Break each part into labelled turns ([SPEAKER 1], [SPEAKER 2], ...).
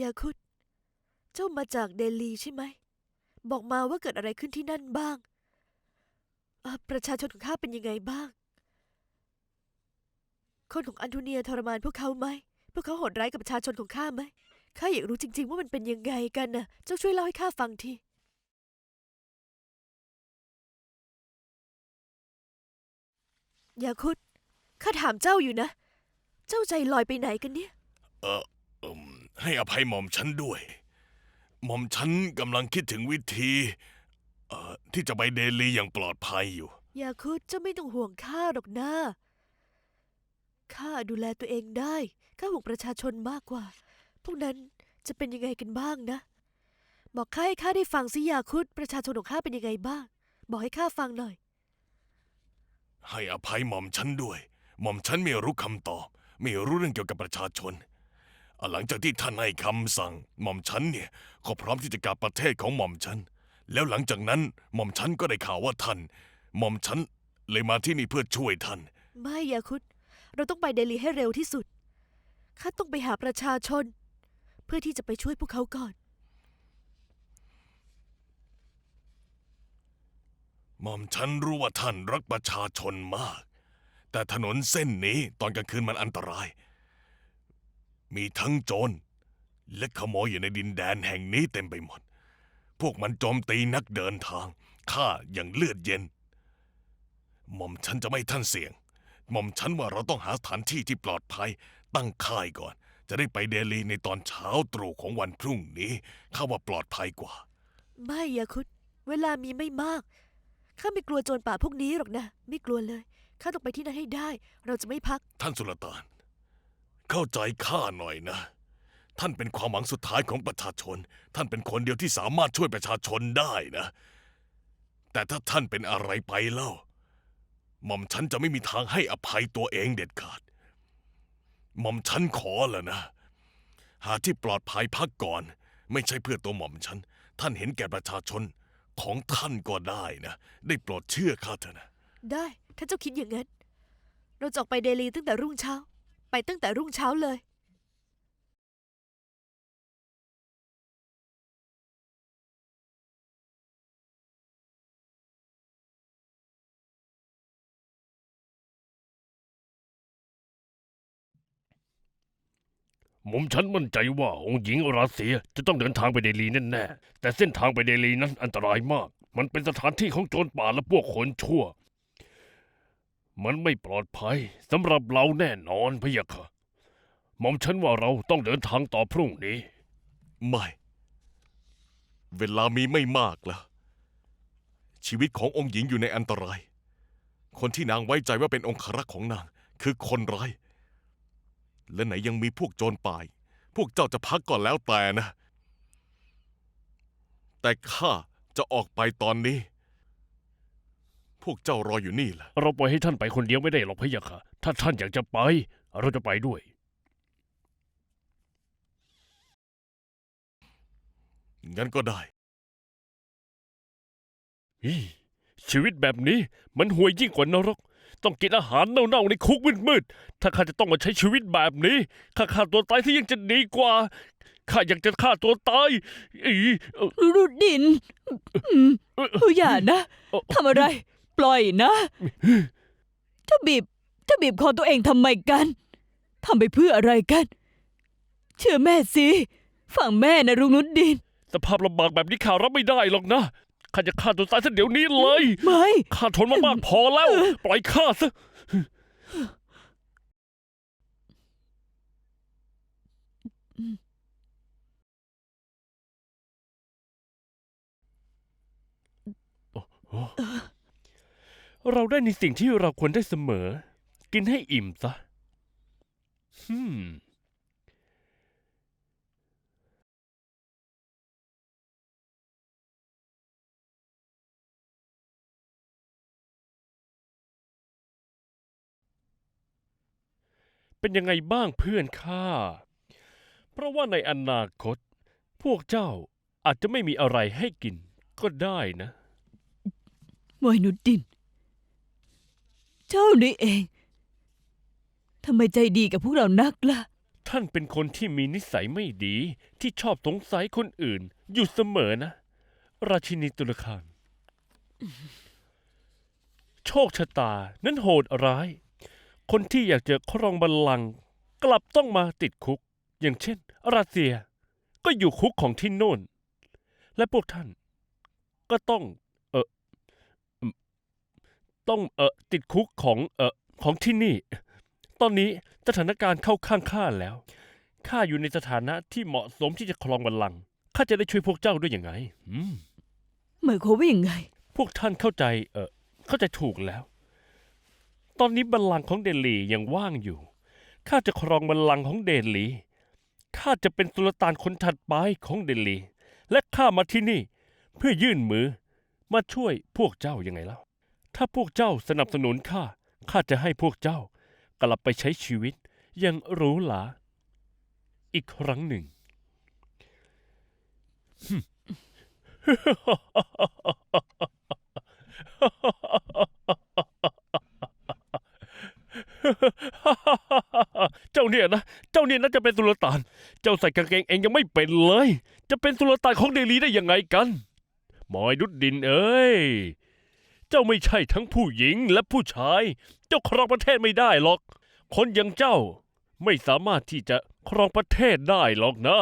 [SPEAKER 1] ยาคุดเจ้ามาจากเดลีใช่ไหม บอกมาว่าเกิดอะไรขึ้นที่นั่นบ้างเอ่อประชาชนของข้าเป็นยังไงบ้าง คนของอันโทเนียทรมานพวกเขาไหม พวกเขาโหดร้ายกับประชาชนของข้าไหม ข้าอยากรู้จริง ๆ ว่ามันเป็นยังไงกันน่ะ เจ้าช่วยเล่าให้ข้าฟังที ยาคุดข้าถามเจ้าอยู่นะ เจ้าใจลอยไปไหนกันเนี่ย
[SPEAKER 2] เออเอิ่ม ให้อภัยหม่อมฉันด้วย หม่อมฉันกำลังคิดถึงวิธีเอ่อที่จะไปเดลีอย่างปลอดภัยอยู่
[SPEAKER 1] ยาคุดเจ้าไม่ต้องห่วงข้าหรอกนะข้าดูแลตัวเองได้ข้าห่วงประชาชนมากกว่า พวกนั้นจะเป็นยังไงกันบ้างนะ บอกข้าให้ข้าได้ฟังสิยาคุดประชาชนของข้าเป็นยังไงบ้าง บอกให้ข้าฟังหน่อย
[SPEAKER 2] ให้อภัยหม่อมฉันด้วย หม่อมฉันไม่รู้คำตอบ ไม่รู้เรื่องเกี่ยวกับประชาชนอะ หลังจากที่ท่านให้คำสั่ง หม่อมฉันเนี่ยก็พร้อมที่จะกลับประเทศของหม่อมฉัน แล้วหลังจากนั้นหม่อมฉันก็ได้ข่าวว่าท่าน หม่อมฉันเลยมาที่นี่เพื่อช่วยท่าน
[SPEAKER 1] ไม่ยาคุดเราต้องไปเดลีให้เร็วที่สุด ข้าต้องไปหาประชาชน เพื่อที่จะไปช่วยพวกเขาก่อน
[SPEAKER 2] หม่อมฉันรู้ว่าท่านรักประชาชนมาก แต่ถนนเส้นนี้ตอนกลางคืนมันอันตราย มีทั้งโจรและขโมยอยู่ในดินแดนแห่งนี้เต็มไปหมด พวกมันโจมตีนักเดินทางฆ่าอย่างเลือดเย็น หม่อมฉันจะไม่ให้ท่านเสี่ยง หม่อมฉันว่าเราต้องหาสถานที่ที่ปลอดภัย ตั้งค่ายก่อน จะได้ไปเดลีในตอนเช้าตรู่ของวันพรุ่งนี้ข้าว่าปลอดภัยกว่า
[SPEAKER 1] ไม่ยาคุดเวลามีไม่มาก ข้าไม่กลัวโจรป่าพวกนี้หรอกนะ ไม่กลัวเลย ข้าต้องไปที่นั่นให้ได้ เราจะไม่พัก
[SPEAKER 2] ท่านสุลต่าน เข้าใจข้าหน่อยนะ ท่านเป็นความหวังสุดท้ายของประชาชน ท่านเป็นคนเดียวที่สามารถช่วยประชาชนได้นะ แต่ถ้าท่านเป็นอะไรไปเล่า หม่อมฉันจะไม่มีทางให้อภัยตัวเองเด็ดขาด หม่อมฉันขอแล้วนะ หาที่ปลอดภัยพักก่อน ไม่ใช่เพื่อตัวหม่อมฉัน ท่านเห็นแก่ประชาชนของท่านก็ได้นะ ได้โปรดเชื่อข้าเถอะนะ
[SPEAKER 1] ได้ ถ้าเจ้าคิดอย่างนั้น เราจะออกไปเดลีตั้งแต่รุ่งเช้า ไปตั้งแต่รุ่งเช้าเลย
[SPEAKER 3] หม่อมฉันมั่นใจว่าองค์หญิงราเซียจะต้องเดินทางไปเดลีแน่ๆแต่เส้นทางไปเดลีนั้นอันตรายมาก มันเป็นสถานที่ของโจรป่าและพวกคนชั่ว มันไม่ปลอดภัยสำหรับเราแน่นอนพะยะค่ะหม่อมฉันว่าเราต้องเดินทางต่อพรุ่งนี้
[SPEAKER 2] ไม่ เวลามีไม่มากแล้ว ชีวิตขององค์หญิงอยู่ในอันตราย คนที่นางไว้ใจว่าเป็นองครักษ์ของนาง คือคนร้าย และไหนยังมีพวกโจรป่าย พวกเจ้าจะพักก่อนแล้วแต่นะ แต่ข้าจะออกไปตอนนี้ พวกเจ้ารออยู่นี่แหละ
[SPEAKER 3] เราปล่อยให้ท่านไปคนเดียวไม่ได้หรอกพะยะค่ะ ถ้าท่านอยากจะไป เราจะไปด้วย
[SPEAKER 2] งั้นก็ได้
[SPEAKER 3] อีชีวิตแบบนี้มันห่วยยิ่งกว่านรก ต้องกินอาหารเน่าๆในคุกมืดๆถ้าข้าจะต้องมาใช้ชีวิตแบบนี้ข้าฆ่าตัวตายที่ยังจะดีกว่าข้าอยากจะฆ่าตัวตายอีเอ่อ
[SPEAKER 4] รุดดินอืมอย่านะทำอะไร ปล่อยนะเจะบีบเจะบีบคอตัวเองทำไมกันทำไปเพื่ออะไรกัน เชื่อแม่สิฟังแม่นะรุงนุดดิน
[SPEAKER 3] สภาพลำบากแบบนี้ข้ารับไม่ได้หรอกนะ ข้าจะฆ่าตัวตายซะเดี๋ยวนี้เลย
[SPEAKER 4] ไม่
[SPEAKER 3] ข้าทนมามากพอแล้ว ปล่อยข้าซะ เราได้ในสิ่งที่เราควรได้เสมอ กินให้อิ่มซะฮึมเป็นยังไงบ้างเพื่อนข้า เพราะว่าในอนาคต พวกเจ้าอาจจะไม่มีอะไรให้กินก็ได้นะ
[SPEAKER 4] มวยนุดดิน เจ้านี่เอง ทำไมใจดีกับพวกเรานักล่ะ
[SPEAKER 3] ท่านเป็นคนที่มีนิสัยไม่ดีที่ชอบสงสัยคนอื่น อยู่เสมอนะ ราชินีตุลคานโชคชะตานั้นโหดร้าย คนที่อยากจะครองบัลลังก์กลับต้องมาติดคุก อย่างเช่น ราเซียก็อยู่คุกของที่โน่น และพวกท่าน ก็ต้อง ต้องเออติดคุกของเออของที่นี่ ตอนนี้สถานการณ์เข้าข้างข้าแล้วข้าอยู่ในสถานะที่เหมาะสมที่จะครองบัลลังก์ข้าจะได้ช่วยพวกเจ้าด้วยยังไงอืม
[SPEAKER 4] หมายความว่ายังไง
[SPEAKER 3] พวกท่านเข้าใจเออเข้าใจถูกแล้ว ตอนนี้บัลลังก์ของเดลียังว่างอยู่ข้าจะครองบัลลังก์ของเดลีข้าจะเป็นสุลต่านคนถัดไปของเดลีและข้ามาที่นี่ เพื่อยื่นมือ มาช่วยพวกเจ้ายังไงเล่า ถ้าพวกเจ้าสนับสนุนข้า ข้าจะให้พวกเจ้ากลับไปใช้ชีวิตอยังหรูหราอีกครั้งหนึ่ง เจ้าเนี่ยนะ เจ้าเนี่ยน่าจะเป็นสุลต่าน เจ้าใส่กางเกงเองยังไม่เป็นเลย จะเป็นสุลต่านของเดลีได้ยังไงกันหมอยดุดดินเอ้ย จ้าไม่ใช่ทั้งผู้หญิงและผู้ชาย เจ้าครองประเทศไม่ได้หรอก คนอย่างเจ้าไม่สามารถที่จะครองประเทศได้หรอกนะ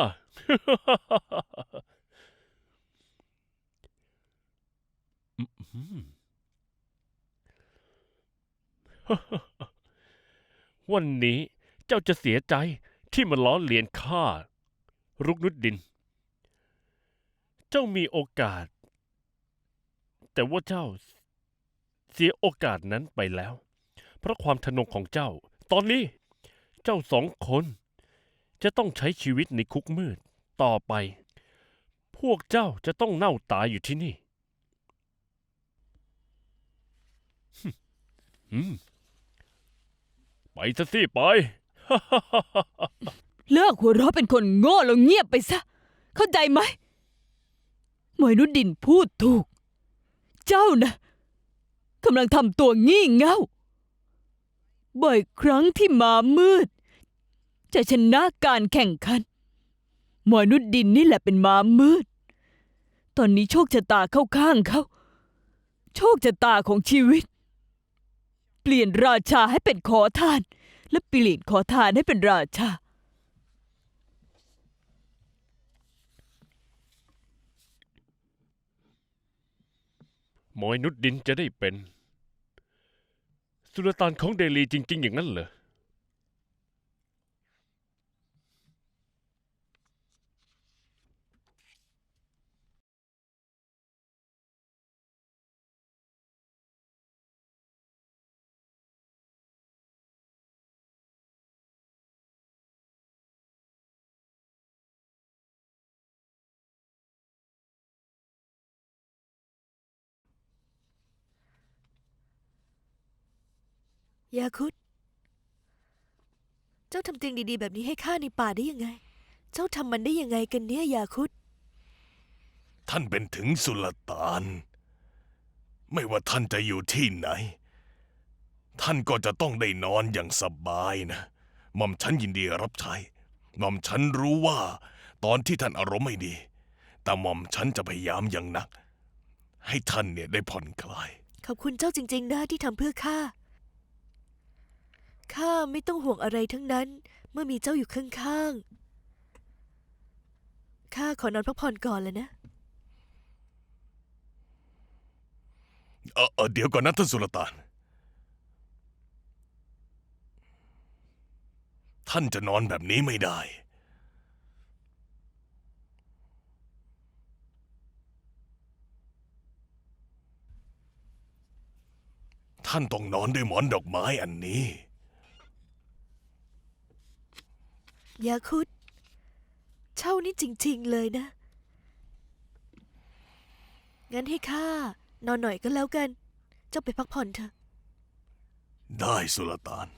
[SPEAKER 3] วันนี้เจ้าจะเสียใจที่มันล้อเลียนข้ารุกนุดดิน เจ้ามีโอกาส แต่ว่าเจ้า เสียโอกาสนั้นไปแล้ว เพราะความทนงของเจ้า ตอนนี้เจ้าสองคน จะต้องใช้ชีวิตในคุกมืดต่อไป พวกเจ้าจะต้องเน่าตายอยู่ที่นี่ไปซะสิไป
[SPEAKER 4] เลิกหัวเราะเป็นคนโง่แล้วเงียบไปซะ เข้าใจไหมมวยนุดินพูดถูก เจ้านะำลังทำตัวงี่เง่า บ่อยครั้งที่มามืด จะชนะการแข่งขันหมวยนุดดินนี่แหละเป็นมามืด ตอนนี้โชคชะตาเข้าข้างเขา โชคชะตาของชีวิต เปลี่ยนราชาให้เป็นขอทาน และเปลี่ยนขอทานให้เป็นราชา
[SPEAKER 3] หมอยนุดดินจะได้เป็น สุลต่านของเดลีจริง ๆ อย่างนั้นเหรอ
[SPEAKER 1] ยาคุดเจ้าทำจริงดีๆ แบบนี้ให้ข้าในป่าได้ยังไง เจ้าทำมันได้ยังไงกันเนี่ยยาคุด
[SPEAKER 2] ท่านเป็นถึงสุลต่าน ไม่ว่าท่านจะอยู่ที่ไหน ท่านก็จะต้องได้นอนอย่างสบายนะหม่อมฉันยินดีรับใช้หม่อมฉันรู้ว่า ตอนที่ท่านอารมณ์ไม่ดี แต่หม่อมฉันจะพยายามอย่างหนัก ให้ท่านเนี่ยได้ผ่อนคลาย
[SPEAKER 1] ขอบคุณเจ้าจริง ๆ นะที่ทำเพื่อข้า ข้าไม่ต้องห่วงอะไรทั้งนั้น เมื่อมีเจ้าอยู่ข้างๆ ข้าขอนอนพักผ่อนก่อนแล้วนะ
[SPEAKER 2] เออเออเดี๋ยวก่อนนะท่านสุลต่าน ท่านจะนอนแบบนี้ไม่ได้ ท่านต้องนอนด้วยหมอนดอกไม้อันนี้
[SPEAKER 1] ยาคุดเช่านี่จริง ๆ เลยนะ งั้นให้ข้านอนหน่อยก็แล้วกัน เจ้าไปพักผ่อนเถอะ
[SPEAKER 2] ได้สุลต่าน